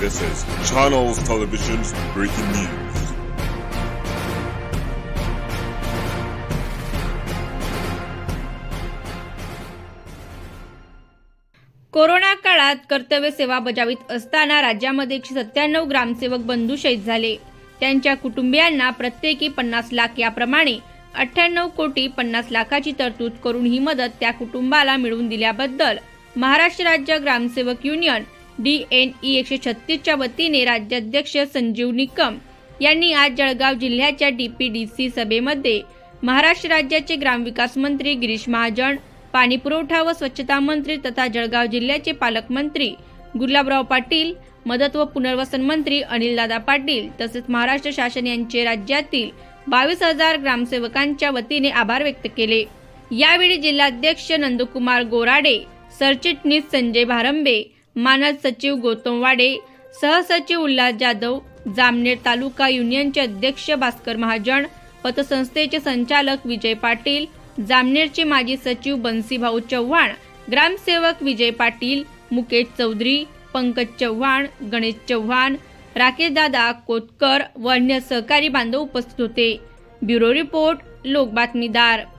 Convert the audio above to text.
This is Channels Television's breaking news. Corona काळात कर्तव्य सेवा बजावित असताना राज्यामध्ये एकशे सत्त्याण्णव ग्रामसेवक बंधू शहीद झाले त्यांच्या कुटुंबियांना प्रत्येकी पन्नास लाख याप्रमाणे अठ्ठ्याण्णव कोटी पन्नास लाखाची तरतूद करून ही मदत त्या कुटुंबाला मिळवून दिल्याबद्दल महाराष्ट्र राज्य ग्रामसेवक युनियन डी एन ई एकशे छत्तीसच्या वतीने राज्याध्यक्ष संजीव निकम यांनी आज जळगाव जिल्ह्याच्या डी पी डी सी सभेमध्ये महाराष्ट्र राज्याचे ग्रामविकास मंत्री गिरीश महाजन पाणी पुरवठा व स्वच्छता मंत्री तथा जळगाव जिल्ह्याचे पालकमंत्री गुलाबराव पाटील मदत व पुनर्वसन मंत्री अनिलदादा पाटील तसेच महाराष्ट्र शासन यांचे राज्यातील बावीस हजार ग्रामसेवकांच्या वतीने आभार व्यक्त केले. यावेळी जिल्हाध्यक्ष नंदकुमार गोराडे सरचिटणीस संजय भारंबे मानद सचिव गौतम वाडे सहसचिव उल्हास जाधव जामनेर तालुका युनियनचे अध्यक्ष भास्कर महाजन पतसंस्थेचे संचालक विजय पाटील जामनेरचे माजी सचिव बन्सीभाऊ चव्हाण ग्रामसेवक विजय पाटील मुकेश चौधरी पंकज चव्हाण गणेश चव्हाण राकेशदादा कोतकर व अन्य सहकारी बांधव उपस्थित होते. ब्युरो रिपोर्ट लोकबातमीदार. बातमीदार